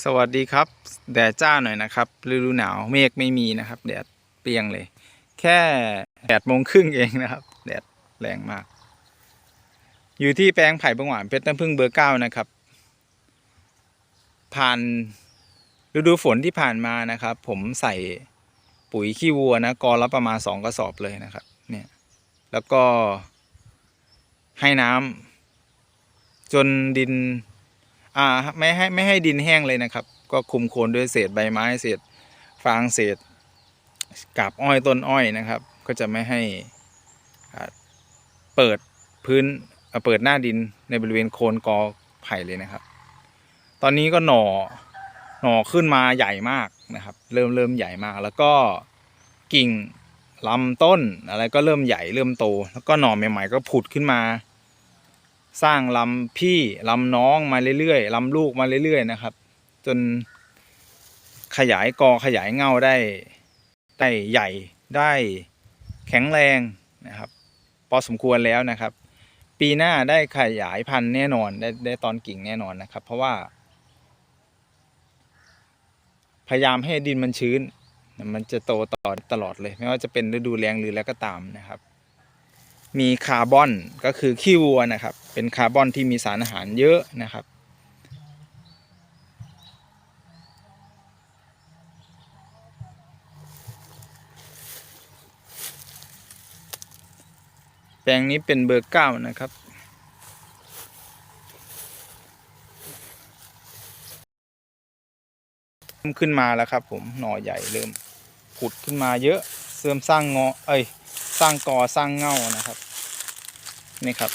สวัสดีครับ แดดจ้าหน่อยนะครับฤดูหนาวเมฆไม่มีนะครับ แดดเปรียงเลย แค่แดดโมงครึ่งเองนะครับ แดดแรงมาก อยู่ที่แปลงไผ่บางหวานเพชรน้ำพึ่งเบอร์เก้านะครับ ผ่านฤดูฝนที่ผ่านมานะครับ ผมใส่ปุ๋ยขี้วัวนะกอละประมาณสองกระสอบเลยนะครับ เนี่ย แล้วก็ให้น้ำจนดิน อ่าไม่ให้ไม่ให้ดินแห้งเลยนะครับ ก็คุมโคนด้วยเศษใบไม้เศษฟางเศษกาบอ้อยต้นอ้อยนะครับ ก็จะไม่ให้เปิดพื้นเปิดหน้าดินในบริเวณโคนกอไผ่เลยนะครับ ตอนนี้ก็หน่อหน่อขึ้นมาใหญ่มากนะครับ เริ่มเริ่มใหญ่มาก แล้วก็กิ่งลำต้นอะไรก็เริ่มใหญ่เริ่มโต แล้วก็หน่อใหม่ๆก็ผุดขึ้นมา สร้างลำพี่ลำน้องมาเรื่อยๆลำลูกมาเรื่อยๆนะครับ จนขยายกอขยายเงาได้ได้ใหญ่ได้แข็งแรงนะครับ พอสมควรแล้วนะครับ ปีหน้าได้ขยายพันธุ์แน่นอนได้ได้ตอนกิ่งแน่นอนนะครับ เพราะว่า พยายามให้ดินมันชื้น มันจะโตต่อตลอดเลย ไม่ว่าจะเป็นฤดูแล้งหรือแล้วก็ตามนะครับ มีคาร์บอนก็คือขี้วัวนะครับ เป็นคาร์บอนที่มีสารอาหารเยอะนะครับ แปลงนี้เป็นเบอร์เก้านะครับเริ่มขึ้นมาแล้วครับผมหน่อใหญ่เริ่มผุดขึ้นมาเยอะเริ่มสร้างงอ เอ้ย ร้างกอสร้างเง่านะครับ นี่ครับ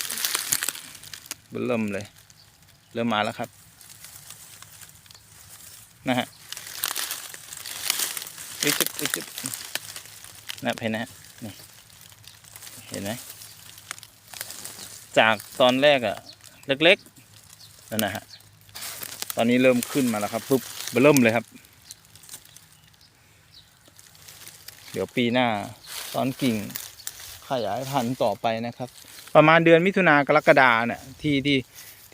เริ่มเลย เริ่มมาแล้วครับ นะฮะวิจิบวิจิบนะเห็นนะฮะนี่เห็นไหมจากตอนแรกอะเล็กๆนั่นนะฮะตอนนี้เริ่มขึ้นมาแล้วครับปุ๊บเริ่มเลยครับ เดี๋ยวปีหน้าตอนกิ่ง ขยายพันธุ์ต่อไปนะครับ ประมาณเดือนมิถุนากรกฎาเนี่ยที่ที่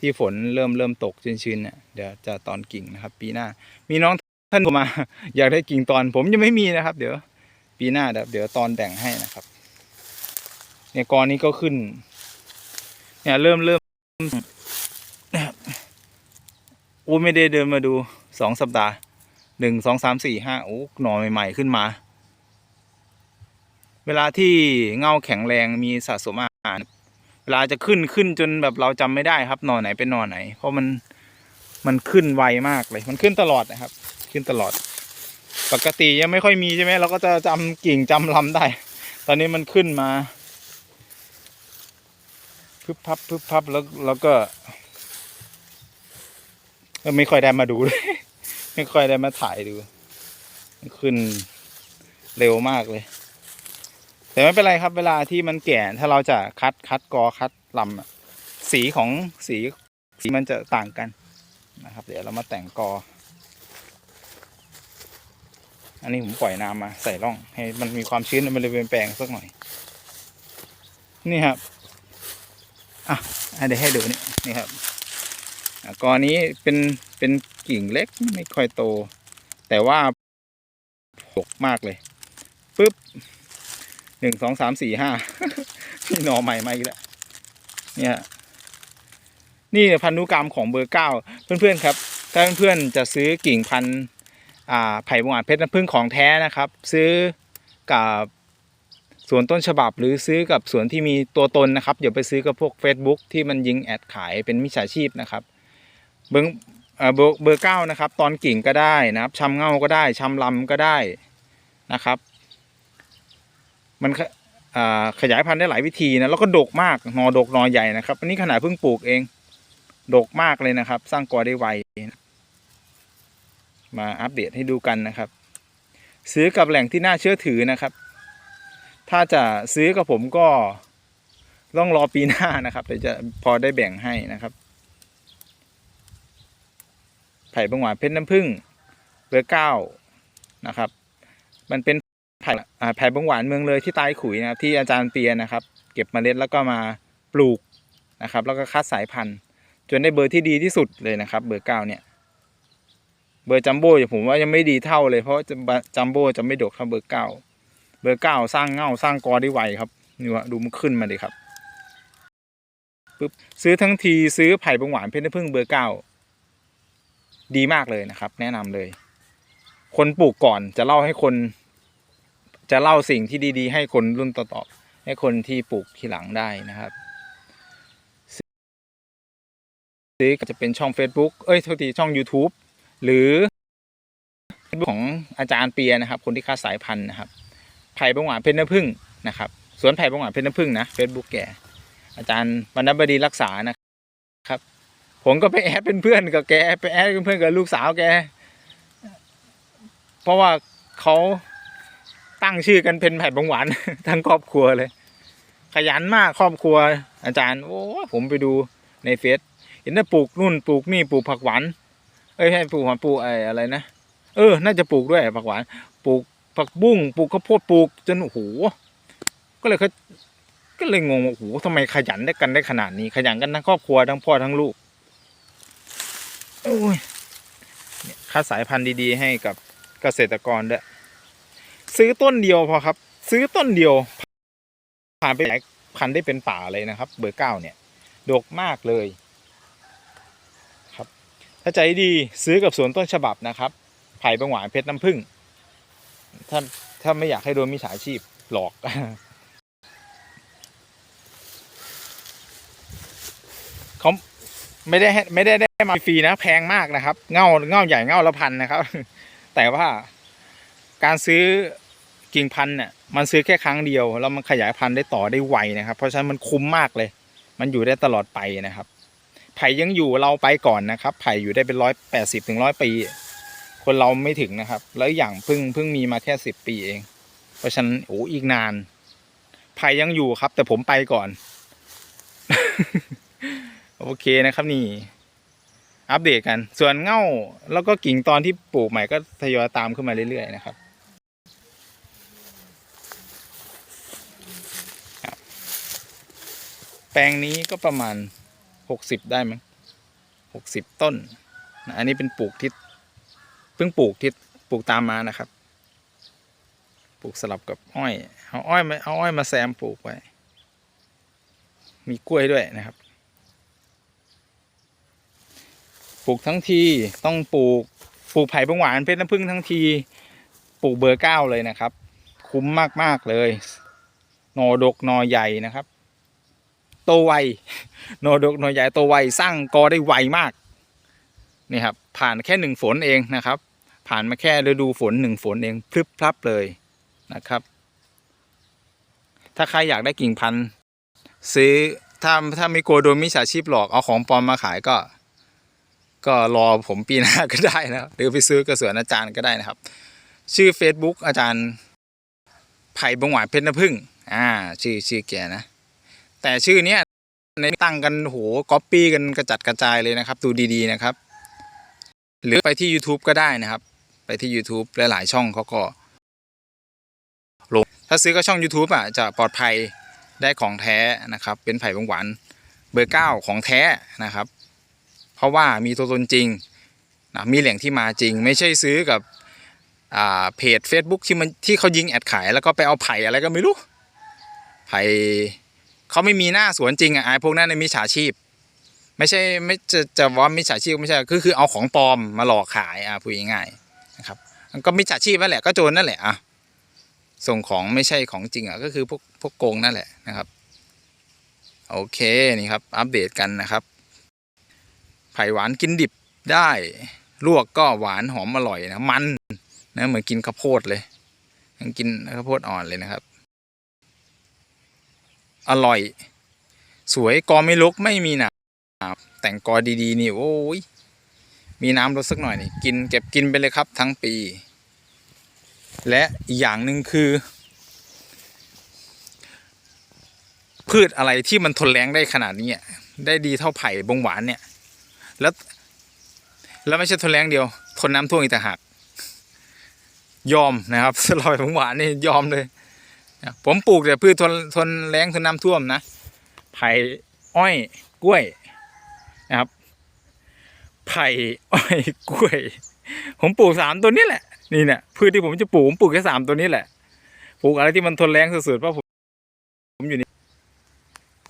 ที่ฝนเริ่มเริ่มตกชื้นๆเนี่ยเดี๋ยวจะตอนกิ่งนะครับ ปีหน้า มีน้องท่านโทรมา อยากได้กิ่งตอนผมยังไม่มีนะครับ เดี๋ยวปีหน้าเดี๋ยวเดี๋ยวตอนแบ่งให้นะครับเนี่ยกอนี้ก็ขึ้น เนี่ยเริ่มเริ่มนะครับโอ้ไม่ได้เดินมาดูสองสัปดาห์หนึ่งสองสามสี่ห้าโอ้หน่อใหม่ ๆ ขึ้นมา เวลาที่เงาแข็งแรงมีสะสมอาหารเวลาจะขึ้นขึ้นจนแบบเราจำไม่ได้ครับหนอไหนเป็นหนอไหน เพราะมันมันขึ้นไวมากเลย มันขึ้นตลอดนะครับ ขึ้นตลอด ปกติยังไม่ค่อยมีใช่ไหมเราก็จะจำกิ่งจำลำได้ ตอนนี้มันขึ้นมาพึบพับพึบพับแล้วแล้วก็ไม่ค่อยได้มาดูเลยไม่ค่อยได้มาถ่ายดู ขึ้นเร็วมากเลย แต่ไม่เป็นไรครับ เวลาที่มันแก่ถ้าเราจะคัดคัดกอคัดลำสีของสีสีมันจะต่างกันนะครับ เดี๋ยวเรามาแต่งกอ อันนี้ผมปล่อยน้ำมาใส่ร่องให้มันมีความชื้นในบริเวณแปลงสักหน่อย นี่ครับอะเดี๋ยวให้ดูนี่นี่ครับกอนี้เป็นเป็นกิ่งเล็กไม่ค่อยโต แต่ว่าหกมากเลยปึ๊บ หนึ่งสองสามสี่ห้านี่หน่อใหม่มาอีกแล้วเนี่ยนี่พันธุกรรมของเบอร์เก้าเพื่อนๆครับ ถ้าเพื่อนๆจะซื้อกิ่งพันธุ์อ่าไผ่บงหวานเพชรน้ำผึ้งของแท้นะครับ ซื้อกับสวนต้นฉบับหรือซื้อกับสวนที่มีตัวตนนะครับอย่าไปซื้อกับพวก Facebook ที่มันยิงแอดขายเป็นมิจฉาชีพนะครับ เบอร์เอ่อเบอร์เบอร์เก้านะครับ ตอนกิ่งก็ได้นะครับชำเง่าก็ได้ชำลำก็ได้นะครับ มันขยายพันธุ์ได้หลายวิธีนะแล้วก็ดกมากหนอดกหนอใหญ่นะครับอันนี้ขนาดเพิ่งปลูกเอง ดกมากเลยนะครับ สร้างกอได้ไวมาอัปเดตให้ดูกันนะครับ ซื้อกับแหล่งที่น่าเชื่อถือนะครับ ถ้าจะซื้อกับผมก็ต้องรอปีหน้านะครับเดี๋ยวจะพอได้แบ่งให้นะครับ ไผ่บางหวานเพชรน้ำผึ้งเบอร์เก้านะครับ มันเป็น ไผ่อ่าไผ่บงหวานเมืองเลยที่ใตายขุยนะครับที่อาจารย์เปียนะครับ เก็บเมล็ดแล้วก็มาปลูกนะครับ แล้วก็คัดสายพันธุ์ จนได้เบอร์ที่ดีที่สุดเลยนะครับ เบอร์เก้าเนี่ย เบอร์จัมโบ้ผมว่ายังไม่ดีเท่าเลยเพราะจัมโบ้จะไม่ดกเท่าเบอร์เก้าเบอร์เก้าสร้างเง่าสร้างกอได้ไวครับนี่วะดูมันขึ้นมาดิครับปึ๊บซื้อทั้งทีซื้อไผ่บงหวานเพชรน้ำผึ้งเบอร์เก้าดีมากเลยนะครับ แนะนำเลย คนปลูกก่อนจะเล่าให้คน จะเล่าสิ่งที่ดีๆ ให้คนรุ่นต่อๆให้คนที่ปลูกทีหลังได้นะครับซื้อก็จะเป็นช่อง Facebook เอ้ยโทษทีช่อง YouTube หรือของอาจารย์เปียนะครับ คนที่ค้าสายพันธุ์นะครับไผ่บงหวานเพชรน้ำผึ้งนะครับสวนไผ่บงหวานเพชรน้ำผึ้งนะ Facebook แกอาจารย์บรรณบดีรักษานะครับ ผมก็ไปแอดเป็นเพื่อนกับแกไปแอดเป็นเพื่อนกับลูกสาวแก เพราะว่าเขา ตั้งชื่อกันเป็นไผ่บงหวาน ทั้งครอบครัวเลย ขยันมากครอบครัว อาจารย์ โอ้ผมไปดูในเฟซเห็นว่าปลูกนู่นปลูกนี่ปลูกผักหวานเอ้ยใช่ปลูกหวานปลูกไอ้อะไรนะเออ น่าจะปลูกด้วยผักหวาน ปลูกผักบุ้งปลูกข้าวโพดปลูกจนโอ้โหก็เลยเขาก็เลยงงว่าโอ้โหทำไมขยันได้กันได้ขนาดนี้ ขยันกันทั้งครอบครัวทั้งพ่อทั้งลูกโอ้ยเนี่ยคัดสายพันธุ์ดีๆ ให้กับเกษตรกรด้วย ซื้อต้นเดียวพอครับ ซื้อต้นเดียว ผ่านไปหลายพันได้เป็นป่าเลยนะครับ เบอร์เก้าเนี่ยดกมากเลยครับ ถ้าใจดีซื้อกับสวนต้นฉบับนะครับ ไผ่บางหวานเพชรน้ำผึ้งถ้าถ้าไม่อยากให้โดนมิจฉาชีพหลอกเขาไม่ได้ให้ไม่ได้ได้มาฟรีนะ แพงมากนะครับ เง่าเง่าใหญ่เง่าละพันนะครับ แต่ว่าการซื้อ กิ่งพันธุ์เนี่ยมันซื้อแค่ครั้งเดียวแล้วมันขยายพันธุ์ได้ต่อได้ไวนะครับ เพราะฉะนั้นมันคุ้มมากเลย มันอยู่ได้ตลอดไปนะครับ ไผ่ยังอยู่เราไปก่อนนะครับ ไผ่อยู่ได้เป็นร้อยแปดสิบถึงร้อยปี คนเราไม่ถึงนะครับ แล้วอย่างเพิ่งเพิ่งมีมาแค่สิบปีเอง เพราะฉะนั้นโอ้อีกนาน ไผ่ยังอยู่ครับ แต่ผมไปก่อน โอเคนะครับนี่อัปเดตกัน ส่วนเง่าแล้วก็กิ่งตอนที่ปลูกใหม่ก็ทยอยตามขึ้นมาเรื่อยๆนะครับ แปลงนี้ก็ประมาณหกสิบได้มั้งหกสิบต้นนะอันนี้เป็นปลูกที่เพิ่งปลูกที่ปลูกตามมานะครับ ปลูกสลับกับอ้อยเอาอ้อยมาเอาอ้อยมาแซมปลูกไว้ มีกล้วยด้วยนะครับ ปลูกทั้งทีต้องปลูกปลูกไผ่บงหวานเพชรน้ำผึ้งทั้งทีปลูกเบอร์เก้าเลยนะครับ คุ้มมากๆเลย หนอดกหนอใหญ่นะครับ โตไวโนดกโนใหญ่โตไวสร้างกอได้ไวมากนี่ครับผ่านแค่หนึ่งฝนเองนะครับ ผ่านมาแค่ฤดูฝนหนึ่งฝนเองพลึบพลับเลยนะครับ ถ้าใครอยากได้กิ่งพันธุ์ซื้อถ้าถ้าไม่กลัวโดนมิจฉาชีพหลอกเอาของปลอมมาขายก็ ก็รอผมปีหน้าก็ได้นะครับหรือไปซื้อกระสวนอาจารย์ก็ได้นะครับ ชื่อ Facebook อาจารย์ไผ่บงหวานเพชรน้ำผึ้งอ่า ชื่อชื่อแกนะ แต่ชื่อเนี้ยในตั้งกันโหก๊อปปี้กันกระจัดกระจายเลยนะครับ ดูดีๆนะครับ หรือไปที่ YouTube ก็ได้นะครับ ไปที่ YouTube หลายๆช่องเขาก็ลงถ้าซื้อก็ช่อง YouTube อะจะปลอดภัยได้ของแท้นะครับ เป็นไผ่บงหวานเบอร์เก้าของแท้นะครับ เพราะว่ามีตัวตนจริงนะมีแหล่งที่มาจริง ไม่ใช่ซื้อกับอ่าเพจ Facebook ที่มันที่เขายิงแอดขายแล้วก็ไปเอาไผ่อะไรก็ไม่รู้ไผ่ เขาไม่มีหน้าสวนจริงอะไอ้พวกนั้นในมิจฉาชีพ ไม่ใช่ไม่จะจะว่ามิจฉาชีพไม่ใช่คือคือเอาของปลอมมาหลอกขายอะพูดง่ายๆนะครับก็มิจฉาชีพนั่นแหละก็โจรนั่นแหละอะส่งของไม่ใช่ของจริงอะก็คือพวกพวกโกงนั่นแหละนะครับ โอเคนี่ครับ อัปเดตกันนะครับ ไผ่หวานกินดิบได้ลวกก็หวานหอมอร่อยนะมันนะเหมือนกินข้าวโพดเลยยังกินข้าวโพดอ่อนเลยนะครับ อร่อย สวยกอไม่ลกไม่มีหนามแต่งกอดีๆนี่โอ้ยมีน้ำลดสักหน่อยนี่กินเก็บกินไปเลยครับทั้งปี และอีกอย่างหนึ่งคือ พืชอะไรที่มันทนแรงได้ขนาดนี้ได้ดีเท่าไผ่บงหวานเนี่ย แล้ว แล้วไม่ใช่ทนแรงเดียว ทนน้ำท่วมอีกต่างหากยอมนะครับสลอยบงหวานนี่ยอมเลย ผมปลูกแต่พืชทนทนแรงทนน้ำท่วมนะไผ่อ้อยกล้วยนะครับไผ่อ้อยกล้วย ผมปลูกสามตัวนี้แหละนี่เนี่ยพืชที่ผมจะปลูกผมปลูกแค่สามตัวนี้แหละปลูกอะไรที่มันทนแรงสุดๆเพราะผมผมอยู่นี่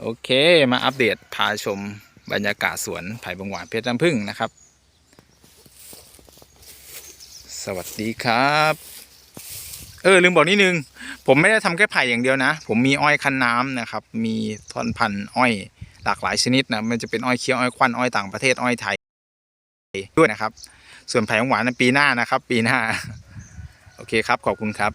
โอเคมาอัปเดตพาชมบรรยากาศสวนไผ่บงหวานเพชรน้ำผึ้งนะครับ สวัสดีครับ เออลืมบอกนิดนึง ผมไม่ได้ทำแค่ไผ่อย่างเดียวนะ ผมมีอ้อยคั้นน้ำนะครับ มีท่อนพันธุ์อ้อยหลากหลายชนิดนะมันจะเป็นอ้อยเคี้ยวอ้อยควันอ้อยต่างประเทศอ้อยไทยด้วยนะครับ ส่วนไผ่ของหวานในปีหน้านะครับ ปีหน้า โอเคครับ ขอบคุณครับ